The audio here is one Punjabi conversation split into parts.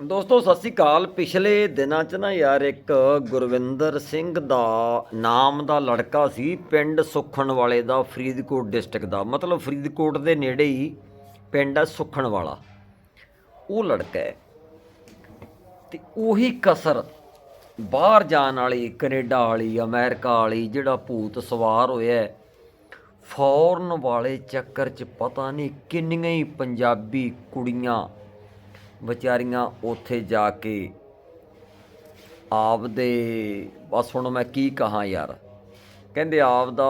ਦੋਸਤੋ ਸਤਿ ਸ੍ਰੀ ਅਕਾਲ। ਪਿਛਲੇ ਦਿਨਾਂ 'ਚ ਨਾ ਯਾਰ ਇੱਕ ਗੁਰਵਿੰਦਰ ਸਿੰਘ ਦਾ ਨਾਮ ਦਾ ਲੜਕਾ ਸੀ ਪਿੰਡ ਸੁਖਣ ਵਾਲੇ ਦਾ ਫਰੀਦਕੋਟ ਡਿਸਟ੍ਰਿਕਟ ਦਾ। ਮਤਲਬ ਫਰੀਦਕੋਟ ਦੇ ਨੇੜੇ ਹੀ ਪਿੰਡ ਹੈ ਸੁਖਣ ਵਾਲਾ ਉਹ ਲੜਕਾ ਹੈ ਤੇ ਉਹੀ ਕਸਰ ਬਾਹਰ ਜਾਣ ਵਾਲੀ ਕੈਨੇਡਾ ਵਾਲੀ ਅਮਰੀਕਾ ਵਾਲੀ ਜਿਹੜਾ ਭੂਤ ਸਵਾਰ ਹੋਇਆ ਹੈ, ਫੌਰਨ ਵਾਲੇ ਚੱਕਰ 'ਚ ਪਤਾ ਨਹੀਂ ਕਿੰਨੀਆਂ ਹੀ ਪੰਜਾਬੀ ਕੁੜੀਆਂ ਵਿਚਾਰੀਆਂ ਉੱਥੇ ਜਾ ਕੇ ਆਪਦੇ, ਬਸ ਹੁਣ ਮੈਂ ਕੀ ਕਹਾਂ ਯਾਰ। ਕਹਿੰਦੇ ਆਪਦਾ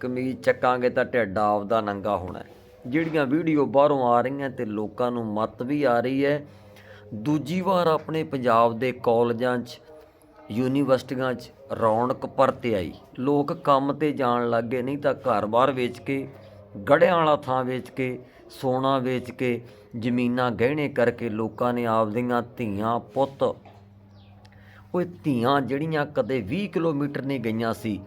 ਕਮੀਜ਼ ਚੱਕਾਂਗੇ ਤਾਂ ਢਿੱਡ ਆਪਦਾ ਨੰਗਾ ਹੋਣਾ ਜਿਹੜੀਆਂ ਵੀਡੀਓ ਬਾਹਰੋਂ ਆ ਰਹੀਆਂ ਤੇ ਲੋਕਾਂ ਨੂੰ ਮੱਤ ਵੀ ਆ ਰਹੀ ਹੈ। ਦੂਜੀ ਵਾਰ ਆਪਣੇ ਪੰਜਾਬ ਦੇ ਕਾਲਜਾਂ 'ਚ, ਯੂਨੀਵਰਸਿਟੀਆਂ 'ਚ ਰੌਣਕ ਪਰਤੇ ਆਈ। ਲੋਕ ਕੰਮ ਤੇ ਜਾਣ ਲੱਗੇ ਨਹੀਂ ਤਾਂ ਘਰ-ਬਾਰ ਵੇਚ ਕੇ, ਗੜਿਆਂ ਵਾਲਾ ਥਾਂ ਵੇਚ ਕੇ, ਸੋਨਾ ਵੇਚ ਕੇ ਜ਼ਮੀਨਾਂ ਗਹਿਣੇ ਕਰਕੇ ਲੋਕਾਂ ਨੇ ਆਪਦੀਆਂ ਧੀਆਂ, ਪੁੱਤ। ਉਹ ਧੀਆਂ ਜਿਹੜੀਆਂ ਕਦੇ 20 ਕਿਲੋਮੀਟਰ ਨਹੀਂ ਗਈਆਂ ਸੀ,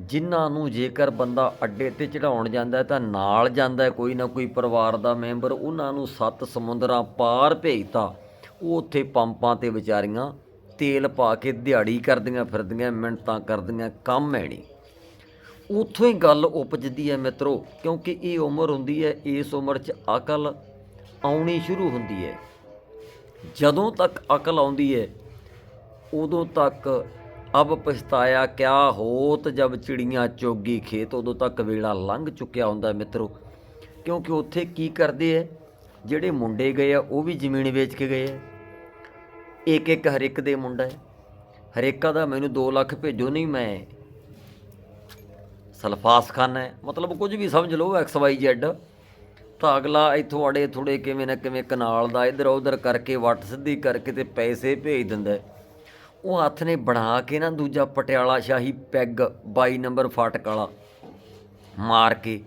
ਜਿਨ੍ਹਾਂ ਨੂੰ ਜੇਕਰ ਬੰਦਾ ਅੱਡੇ ਤੇ ਚੜਾਉਣ ਜਾਂਦਾ ਤਾਂ ਨਾਲ ਜਾਂਦਾ ਕੋਈ ਨਾ ਕੋਈ ਪਰਿਵਾਰ ਦਾ ਮੈਂਬਰ। ਉਹਨਾਂ ਨੂੰ ਸੱਤ ਸਮੁੰਦਰਾਂ ਪਾਰ ਭੇਜਤਾ। ਉਹ ਉੱਥੇ ਪੰਪਾਂ ਤੇ ਵਿਚਾਰੀਆਂ ਤੇਲ ਪਾ ਕੇ ਦਿਹਾੜੀ ਕਰਦੀਆਂ ਫਿਰਦੀਆਂ ਮਿੰਟਾਂ ਕਰਦੀਆਂ, ਕੰਮ ਹੈ ਨਹੀਂ। ਉੱਥੋਂ ਹੀ ਗੱਲ ਉਪਜਦੀ ਹੈ ਮਿੱਤਰੋ, ਕਿਉਂਕਿ ਇਹ ਉਮਰ ਹੁੰਦੀ ਹੈ, ਇਸ ਉਮਰ 'ਚ ਅਕਲ ਆਉਣੀ ਸ਼ੁਰੂ ਹੁੰਦੀ ਹੈ। ਜਦੋਂ ਤੱਕ ਅਕਲ ਆਉਂਦੀ ਹੈ, ਉਦੋਂ ਤੱਕ ਅਬ ਪਛਤਾਇਆ ਕਿਆ ਹੋਤ ਜਬ ਚਿੜੀਆਂ ਚੋਗੀ ਖੇਤ, ਉਦੋਂ ਤੱਕ ਵੇਲਾ ਲੰਘ ਚੁੱਕਿਆ ਹੁੰਦਾ ਹੈ ਮਿੱਤਰੋ। ਕਿਉਂਕਿ ਉੱਥੇ ਕੀ ਕਰਦੇ ਐ ਜਿਹੜੇ ਮੁੰਡੇ ਗਏ ਆ, ਉਹ ਵੀ ਜ਼ਮੀਨ ਵੇਚ ਕੇ ਗਏ ਆ। ਇੱਕ ਇੱਕ ਹਰ ਇੱਕ ਦੇ ਮੁੰਡਾ ਹੈ। ਹਰੇਕਾ ਦਾ ਮੈਨੂੰ 2 ਲੱਖ ਭੇਜੋ, ਨਹੀਂ ਮੈਂ ਸਲਫਾਸ ਖਾਨਾ ਹੈ। ਮਤਲਬ ਕੁਝ ਵੀ ਸਮਝ ਲਓ ਐਕਸ ਵਾਈ ਜ਼ੈਡ ਤਾਂ ਅਗਲਾ ਇੱਥੋਂ ਅੜੇ ਥੋੜੇ ਕਿਵੇਂ ਨਾ ਕਿਵੇਂ ਕਨਾਲ ਦਾ ਇਧਰ ਉਧਰ ਕਰਕੇ ਵੱਟ ਸਿੱਧੀ ਕਰਕੇ ਤੇ ਪੈਸੇ ਭੇਜ ਦਿੰਦਾ ਉਹ ਹੱਥ ਨੇ ਬਣਾ ਕੇ ਨਾ ਦੂਜਾ ਪਟਿਆਲਾ ਸ਼ਾਹੀ ਪੈਗ 22 ਨੰਬਰ ਫਾਟਕ ਵਾਲਾ ਮਾਰ ਕੇ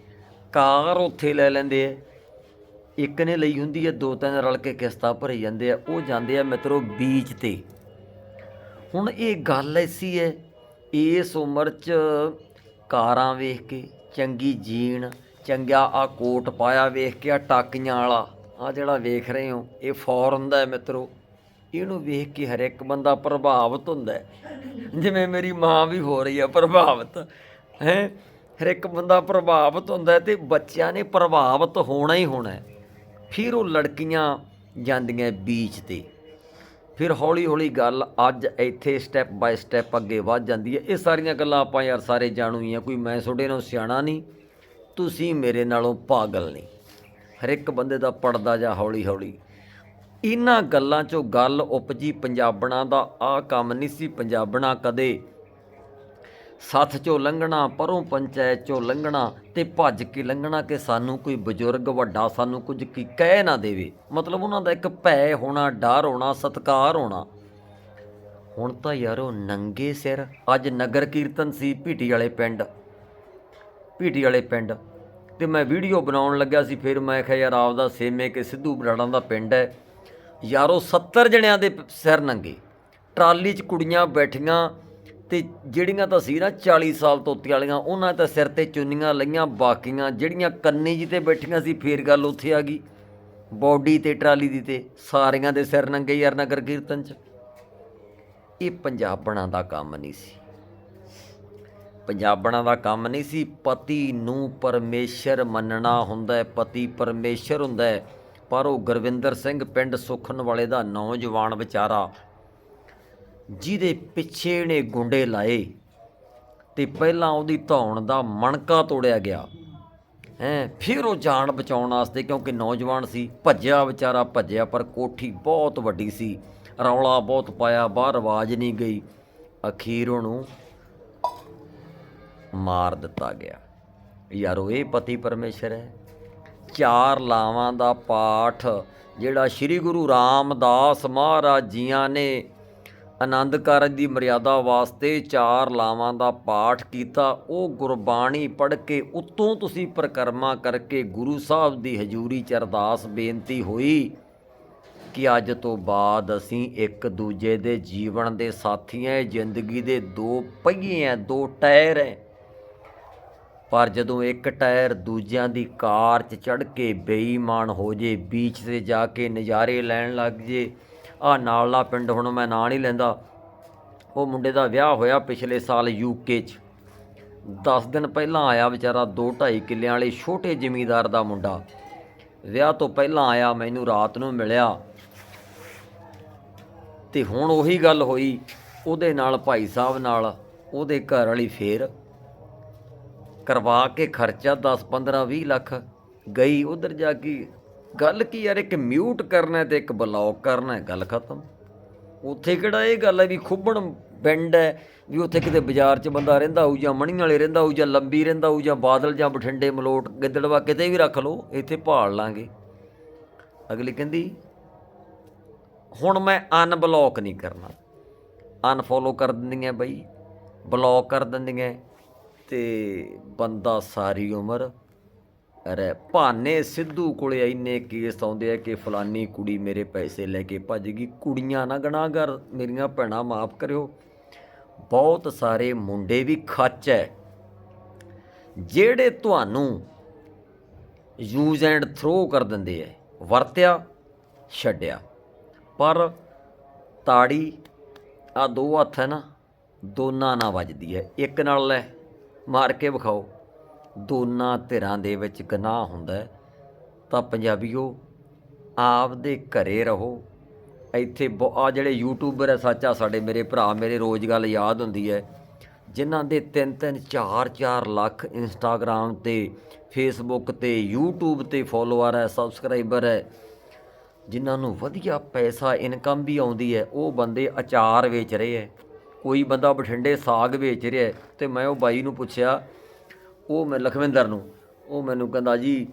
ਕਾਰ ਉੱਥੇ ਲੈ ਲੈਂਦੇ ਐ ਇੱਕ ਨੇ ਲਈ ਹੁੰਦੀ ਹੈ, ਦੋ ਤਿੰਨ ਰਲ ਕੇ ਕਿਸ਼ਤਾ ਭਰੀ ਜਾਂਦੇ ਆ। ਉਹ ਜਾਂਦੇ ਆ ਮਿੱਤਰੋ ਬੀਚ ਤੇ। ਹੁਣ ਇਹ ਗੱਲ ਐਸੀ ਹੈ, ਇਸ ਉਮਰ 'ਚ ਕਾਰਾਂ ਵੇਖ ਕੇ, ਚੰਗੀ ਜੀਣ ਚੰਗਾ ਆ ਕੋਟ ਪਾਇਆ ਵੇਖ ਕੇ, ਆ ਟਾਕੀਆਂ ਵਾਲਾ। ਆ ਜਿਹੜਾ ਵੇਖ ਰਹੇ ਹੋ, ਇਹ ਫੌਰਨ ਦਾ ਹੈ ਮਿੱਤਰੋ। ਇਹਨੂੰ ਵੇਖ ਕੇ ਹਰ ਇੱਕ ਬੰਦਾ ਪ੍ਰਭਾਵਿਤ ਹੁੰਦਾ ਜਿਵੇਂ ਮੇਰੀ ਮਾਂ ਵੀ ਹੋ ਰਹੀ ਹੈ ਪ੍ਰਭਾਵਿਤ। ਹੈ? ਹਰ ਇੱਕ ਬੰਦਾ ਪ੍ਰਭਾਵਿਤ ਹੁੰਦਾ ਹੈ ਤੇ ਬੱਚਿਆਂ ਨੇ ਪ੍ਰਭਾਵਿਤ ਹੋਣਾ ਹੀ ਹੋਣਾ ਫਿਰ ਉਹ ਲੜਕੀਆਂ ਜਾਂਦੀਆਂ ਬੀਚ ਤੇ। ਫਿਰ ਹੌਲੀ ਹੌਲੀ ਗੱਲ ਅੱਜ ਇੱਥੇ ਸਟੈਪ ਬਾਈ ਸਟੈਪ ਅੱਗੇ ਵੱਧ ਜਾਂਦੀ ਹੈ। ਇਹ ਸਾਰੀਆਂ ਗੱਲਾਂ ਆਪਾਂ ਯਾਰ ਸਾਰੇ ਜਾਣੂ ਹੀ ਆ, ਕੋਈ ਮੈਂ ਤੁਹਾਡੇ ਨਾਲੋਂ ਸਿਆਣਾ ਨਹੀਂ, ਤੁਸੀਂ ਮੇਰੇ ਨਾਲੋਂ ਪਾਗਲ ਨਹੀਂ। ਹਰ ਇੱਕ ਬੰਦੇ ਦਾ ਪੜਦਾ ਜਾ ਹੌਲੀ ਹੌਲੀ ਇਹਨਾਂ ਗੱਲਾਂ 'ਚੋਂ ਗੱਲ ਉਪਜੀ ਪੰਜਾਬਣਾ ਦਾ ਆ ਕੰਮ ਨਹੀਂ ਸੀ ਪੰਜਾਬਣਾ ਕਦੇ। ਸੱਥ 'ਚੋਂ ਲੰਘਣਾ, ਪਰੋਂ ਪੰਚਾਇਤ 'ਚੋਂ ਲੰਘਣਾ ਤੇ ਭੱਜ ਕੇ ਲੰਘਣਾ ਕਿ ਸਾਨੂੰ ਕੋਈ ਬਜ਼ੁਰਗ ਵੱਡਾ ਸਾਨੂੰ ਕੁਝ ਕੀ ਕਹਿ ਨਾ ਦੇਵੇ। ਮਤਲਬ ਉਹਨਾਂ ਦਾ ਇੱਕ ਭੈ ਹੋਣਾ, ਡਰ ਹੋਣਾ, ਸਤਕਾਰ ਹੋਣਾ। ਹੁਣ ਤਾਂ ਯਾਰੋ ਨੰਗੇ ਸਿਰ। ਅੱਜ ਨਗਰ ਕੀਰਤਨ ਸੀ ਭੀਟੀ ਵਾਲੇ ਪਿੰਡ। ਭੀਟੀ ਵਾਲੇ ਪਿੰਡ। ਤੇ ਮੈਂ ਵੀਡੀਓ ਬਣਾਉਣ ਲੱਗਿਆ ਸੀ, ਫਿਰ ਮੈਂ ਕਿਹਾ ਯਾਰ ਆਪਦਾ ਸੇਮੇ ਕੇ ਸਿੱਧੂ ਬਰਾੜਾਂ ਦਾ ਪਿੰਡ ਹੈ। ਯਾਰੋ 70 ਜਣਿਆਂ ਦੇ ਸਿਰ ਨੰਗੇ। ਟਰਾਲੀ 'ਚ ਕੁੜੀਆਂ ਬੈਠੀਆਂ ਤੇ ਜਿਹੜੀਆਂ ਤਾਂ ਸੀ ਨਾ 40 ਸਾਲ ਤੋਂ ਉੱਤੇ ਵਾਲੀਆਂ, ਉਹਨਾਂ ਤਾਂ ਸਿਰ ਤੇ ਚੁੰਨੀਆਂ ਲਈਆਂ ਬਾਕੀਆਂ, ਜਿਹੜੀਆਂ ਕੰਨੀ ਜੀ ਤੇ ਬੈਠੀਆਂ ਸੀ, ਫੇਰ ਗੱਲ ਉੱਥੇ ਆ ਗਈ। ਬੋਡੀ ਤੇ ਟਰਾਲੀ ਦੀ ਤੇ ਸਾਰਿਆਂ ਦੇ ਸਿਰ ਨੰਗੇ ਯਾਰ ਨਗਰ ਕੀਰਤਨ 'ਚ। ਇਹ ਪੰਜਾਬਣਾਂ ਦਾ ਕੰਮ ਨਹੀਂ ਸੀ। ਪੰਜਾਬਣਾਂ ਦਾ ਕੰਮ ਨਹੀਂ ਸੀ। ਪਤੀ ਨੂੰ ਪਰਮੇਸ਼ਰ ਮੰਨਣਾ ਹੁੰਦਾ ਹੈ, ਪਤੀ ਪਰਮੇਸ਼ਰ ਹੁੰਦਾ ਹੈ। ਪਰ ਉਹ ਗੁਰਵਿੰਦਰ ਸਿੰਘ, ਪਿੰਡ ਸੁਖਨ ਵਾਲੇ ਦਾ ਨੌਜਵਾਨ ਵਿਚਾਰਾ ਜਿਹਦੇ ਪਿੱਛੇ ਨੇ ਗੁੰਡੇ ਲਾਏ ਤੇ ਪਹਿਲਾਂ ਉਹਦੀ ਧੌਣ ਦਾ ਮਣਕਾ ਤੋੜਿਆ ਗਿਆ। ਹੈ, ਫਿਰ ਉਹ ਜਾਨ ਬਚਾਉਣ ਵਾਸਤੇ ਕਿਉਂਕਿ ਨੌਜਵਾਨ ਸੀ, ਭੱਜਿਆ ਵਿਚਾਰਾ ਭੱਜਿਆ, ਪਰ ਕੋਠੀ ਬਹੁਤ ਵੱਡੀ ਸੀ, ਰੌਲਾ ਬਹੁਤ ਪਾਇਆ, ਬਾਹਰ ਆਵਾਜ਼ ਨਹੀਂ ਗਈ। ਅਖੀਰ ਉਹਨੂੰ ਮਾਰ ਦਿੱਤਾ ਗਿਆ। ਯਾਰੋ, ਇਹ ਪਤੀ ਪਰਮੇਸ਼ਰ ਹੈ। ਚਾਰ ਲਾਵਾਂ ਦਾ ਪਾਠ ਜਿਹੜਾ ਸ੍ਰੀ ਗੁਰੂ ਰਾਮਦਾਸ ਮਹਾਰਾਜ ਜੀਆਂ ਨੇ ਆਨੰਦ ਕਾਰਜ ਦੀ ਮਰਿਆਦਾ ਵਾਸਤੇ ਚਾਰ ਲਾਵਾਂ ਦਾ ਪਾਠ ਕੀਤਾ। ਉਹ ਗੁਰਬਾਣੀ ਪੜ੍ਹ ਕੇ ਉਤੋਂ ਤੁਸੀਂ ਪ੍ਰਕਰਮਾ ਕਰਕੇ ਗੁਰੂ ਸਾਹਿਬ ਦੀ ਹਜ਼ੂਰੀ ਚ ਅਰਦਾਸ ਬੇਨਤੀ ਹੋਈ ਕਿ ਅੱਜ ਤੋਂ ਬਾਅਦ ਅਸੀਂ ਇੱਕ ਦੂਜੇ ਦੇ ਜੀਵਨ ਦੇ ਸਾਥੀ ਐ ਜ਼ਿੰਦਗੀ ਦੇ ਦੋ ਪਹੀਏ ਐ ਦੋ ਟਾਇਰ ਐ। ਪਰ ਜਦੋਂ ਇੱਕ ਟਾਇਰ ਦੂਜਿਆਂ ਦੀ ਕਾਰ 'ਚ ਚੜ ਕੇ ਬੇਈਮਾਨ ਹੋ ਜੇ, ਬੀਚ ਤੇ ਜਾ ਕੇ ਨਜ਼ਾਰੇ ਲੈਣ ਲੱਗ ਜੇ ਆ ਨਾਲਲਾ ਪਿੰਡ ਹੁਣ ਮੈਂ ਨਾਂ ਨਹੀਂ ਲੈਂਦਾ। ਉਹ ਮੁੰਡੇ ਦਾ ਵਿਆਹ ਹੋਇਆ ਪਿਛਲੇ ਸਾਲ ਯੂਕੇ 'ਚ। 10 ਦਿਨ ਪਹਿਲਾਂ ਆਇਆ ਵਿਚਾਰਾ 2.5 ਕਿੱਲਿਆਂ ਵਾਲੇ ਛੋਟੇ ਜ਼ਿਮੀਂਦਾਰ ਦਾ ਮੁੰਡਾ। ਵਿਆਹ ਤੋਂ ਪਹਿਲਾਂ ਆਇਆ, ਮੈਨੂੰ ਰਾਤ ਨੂੰ ਮਿਲਿਆ। ਤੇ ਹੁਣ ਉਹੀ ਗੱਲ ਹੋਈ, ਉਹਦੇ ਨਾਲ ਭਾਈ ਸਾਹਿਬ ਨਾਲ, ਉਹਦੇ ਘਰ ਵਾਲੀ ਫੇਰ ਕਰਵਾ ਕੇ ਖਰਚਾ 10 15 20 ਲੱਖ ਗਈ। ਉਧਰ ਜਾ ਕੇ ਗੱਲ ਕੀ ਯਾਰ, ਇੱਕ ਮਿਊਟ ਕਰਨਾ ਹੈ ਤੇ ਇੱਕ ਬਲੌਕ ਕਰਨਾ ਗੱਲ ਖਤਮ। ਉੱਥੇ ਕਿਹੜਾ ਇਹ ਗੱਲ ਹੈ ਵੀ ਖੁੱਬਣ ਪਿੰਡ ਹੈ, ਵੀ ਉੱਥੇ ਕਿਤੇ ਬਾਜ਼ਾਰ 'ਚ ਬੰਦਾ ਰਹਿੰਦਾ ਹੋਊ ਜਾਂ ਮਣੀ ਵਾਲੇ ਰਹਿੰਦਾ ਹੋਊ ਜਾਂ ਲੰਬੀ ਰਹਿੰਦਾ ਹੋਊ ਜਾਂ ਬਾਦਲ ਜਾਂ ਬਠਿੰਡੇ, ਮਲੋਟ, ਗਿੱਦੜਵਾ, ਕਿਤੇ ਵੀ ਰੱਖ ਲਓ, ਇੱਥੇ ਭਾਲ ਲਾਂਗੇ। ਅਗਲੀ ਕਹਿੰਦੀ, ਹੁਣ ਮੈਂ ਅਨਬਲੌਕ ਨਹੀਂ ਕਰਨਾ। ਅਨਫੋਲੋ ਕਰ ਦਿੰਦੀਆਂ ਬਈ ਬਲੌਕ ਕਰ ਦਿੰਦੀਆਂ, ਤੇ ਬੰਦਾ ਸਾਰੀ ਉਮਰ ਰਹਿ ਭਾਨੇ ਸਿੱਧੂ ਕੋਲੇ ਇੰਨੇ ਕੇਸ ਆਉਂਦੇ ਆ ਕਿ ਫਲਾਨੀ ਕੁੜੀ ਮੇਰੇ ਪੈਸੇ ਲੈ ਕੇ ਭੱਜ ਗਈ ਕੁੜੀਆਂ ਨਾ ਗਨਾਹਗਰ ਮੇਰੀਆਂ ਭੈਣਾਂ ਮਾਫ ਕਰਿਓ। ਬਹੁਤ ਸਾਰੇ ਮੁੰਡੇ ਵੀ ਖੱਚ ਹੈ ਜਿਹੜੇ ਤੁਹਾਨੂੰ ਯੂਜ਼ ਐਂਡ ਥਰੋ ਕਰ ਦਿੰਦੇ ਐ, ਵਰਤਿਆ, ਛੱਡਿਆ। ਪਰ ਤਾੜੀ ਆ ਦੋ ਹੱਥ ਹੈ ਨਾ, ਦੋਨਾਂ ਨਾਲ ਵੱਜਦੀ ਹੈ ਇੱਕ ਨਾਲ ਲੈ, ਮਾਰ ਕੇ ਵਿਖਾਓ। ਦੋਨਾਂ ਧਿਰਾਂ ਦੇ ਵਿੱਚ ਗਨਾਹ ਹੁੰਦਾ ਹੈ, ਤਾਂ ਪੰਜਾਬੀਓ, ਆਪਦੇ ਘਰੇ ਰਹੋ। ਇੱਥੇ ਆ ਜਿਹੜੇ ਯੂਟਿਊਬਰ ਹੈ ਸੱਚਾ ਸਾਡੇ ਮੇਰੇ ਭਰਾ, ਮੇਰੇ ਰੋਜ਼ ਗੱਲ ਯਾਦ ਹੁੰਦੀ ਹੈ। ਜਿਨ੍ਹਾਂ ਦੇ 3-3 4-4 ਲੱਖ ਇੰਸਟਾਗ੍ਰam ਤੇ ਫੇਸਬੁੱਕ ਤੇ ਯੂਟਿਊਬ ਤੇ ਫੋਲੋਅਰ ਹੈ ਸਬਸਕ੍ਰਾਈਬਰ ਹੈ, ਜਿਨ੍ਹਾਂ ਨੂੰ ਵਧੀਆ ਪੈਸਾ ਇਨਕਮ ਵੀ ਆਉਂਦੀ ਹੈ, ਉਹ ਬੰਦੇ ਅਚਾਰ ਵੇਚ ਰਹੇ ਹੈ। ਕੋਈ ਬੰਦਾ ਬਠਿੰਡੇ ਸਾਗ ਵੇਚ ਰਿਹਾ ਹੈ, ਤੇ ਮੈਂ ਉਹ ਬਾਈ ਨੂੰ ਪੁੱਛਿਆ ਉਹ ਮੈਂ ਲਖਵਿੰਦਰ ਨੂੰ, ਉਹ ਮੈਨੂੰ ਕਹਿੰਦਾ ਜੀ,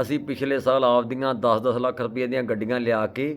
ਅਸੀਂ ਪਿਛਲੇ ਸਾਲ ਆਪਦੀਆਂ 10-10 ਲੱਖ ਰੁਪਏ ਦੀਆਂ ਗੱਡੀਆਂ ਲਿਆ ਕੇ